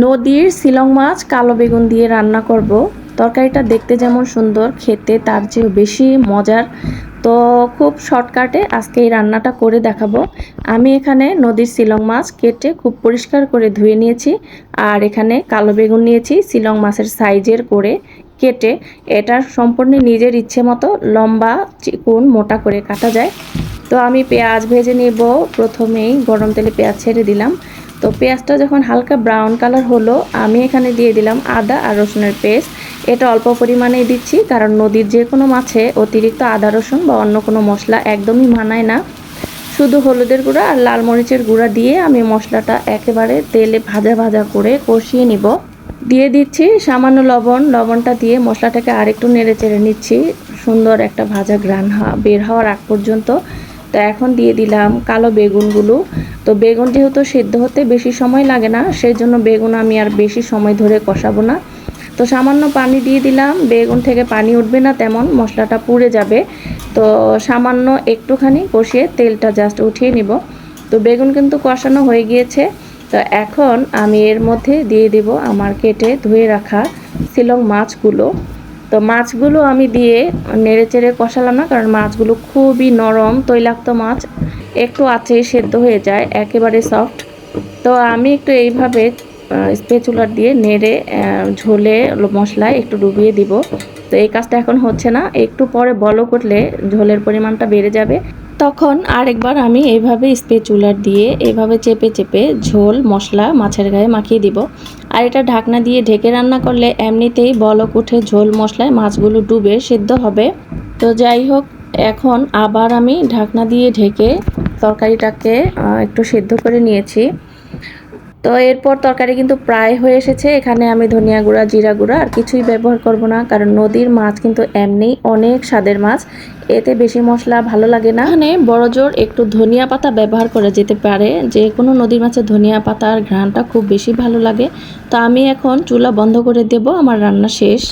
নদীর শিলং মাছ কালো বেগুন দিয়ে রান্না করব। তরকারিটা দেখতে যেমন সুন্দর, খেতে তার চেয়েও বেশি মজার। তো খুব শর্টকাটে আজকে এই রান্নাটা করে দেখাবো। আমি এখানে নদীর শিলং মাছ কেটে খুব পরিষ্কার করে ধুয়ে নিয়েছি আর এখানে কালো বেগুন নিয়েছি শিলং মাছের সাইজের করে কেটে। এটা সম্পূর্ণ নিজের ইচ্ছে মতো লম্বা চিকুন মোটা করে কাটা যায়। তো আমি পেঁয়াজ ভেজে নেব। প্রথমেই গরম তেলে পেঁয়াজ ছেড়ে দিলাম। তো পেঁয়াজটা যখন হালকা ব্রাউন কালার হলো, আমি এখানে দিয়ে দিলাম আদা আর রসুনের পেস্ট। এটা অল্প পরিমাণেই দিচ্ছি, কারণ নদীর যে কোনো মাছে অতিরিক্ত আদা, রসুন বা অন্য কোনো মশলা একদমই মানায় না। শুধু হলুদের গুঁড়া আর লাল মরিচের গুঁড়া দিয়ে আমি মশলাটা একেবারে তেলে ভাজা ভাজা করে কষিয়ে নিব। দিয়ে দিচ্ছি সামান্য লবণ, লবণটা দিয়ে মশলাটাকে আরেকটু নেড়ে চেড়ে নিচ্ছি। সুন্দর একটা ভাজা গ্রান বের হওয়ার আগ পর্যন্ত। তো এখন দিয়ে দিলাম কালো বেগুনগুলো। তো বেগুন যেহেতু সেদ্ধ হতে বেশি সময় লাগে না সেই জন্য বেগুন আমি আর বেশি সময় ধরে কষাবো না। তো সামান্য পানি দিয়ে দিলাম, বেগুন থেকে পানি উঠবে না তেমন, মশলাটা পুড়ে যাবে। তো সামান্য একটুখানি কষিয়ে তেলটা জাস্ট উঠিয়ে নিব। তো বেগুন কিন্তু কষানো হয়ে গিয়েছে। তো এখন আমি এর মধ্যে দিয়ে দেব আমার কেটে ধুয়ে রাখা শিলং মাছগুলো। তো মাছগুলো আমি দিয়ে নেড়ে চেড়ে কষালাম না, কারণ মাছগুলো খুবই নরম, তৈলাক্ত মাছ। একটু আছে সেদ্ধ হয়ে যায়, একেবারে সফট তো আমি একটু এইভাবে স্পেচুলার দিয়ে নেড়ে ঝোলে মশলায় একটু ডুবিয়ে দিব। তো এই কাজটা এখন হচ্ছে না, একটু পরে বলো করলে ঝোলের পরিমাণটা বেড়ে যাবে। তখন আরেকবার আমি এইভাবে স্পেচুলার দিয়ে এভাবে চেপে চেপে ঝোল, মশলা মাছের গায়ে মাখিয়ে দিব। আর এটা ঢাকনা দিয়ে ঢেকে রান্না করলে এমনিতেই বলক উঠে ঝোল, মশলায় মাছগুলো ডুবে সেদ্ধ হবে। তো যাই হোক, এখন আবার আমি ঢাকনা দিয়ে ঢেকে তরকারিটাকে একটু সেদ্ধ করে নিয়েছি। তো এরপর তরকারি কিন্তু প্রায় হয়ে এসেছে। এখানে আমি ধনিয়া গুঁড়া, জিরা গুঁড়া আর কিছুই ব্যবহার করব না, কারণ নদীর মাছ কিন্তু এমনি অনেক স্বাদের মাছ। এতে বেশি মশলা ভালো লাগে না। এখানে বড় জোর একটু ধনিয়া পাতা ব্যবহার করা যেতে পারে। যে কোনো নদীর মাছের ধনিয়া পাতার ঘ্রাণটা খুব বেশি ভালো লাগে। তো আমি এখন চুলা বন্ধ করে দেব, আমার রান্না শেষ।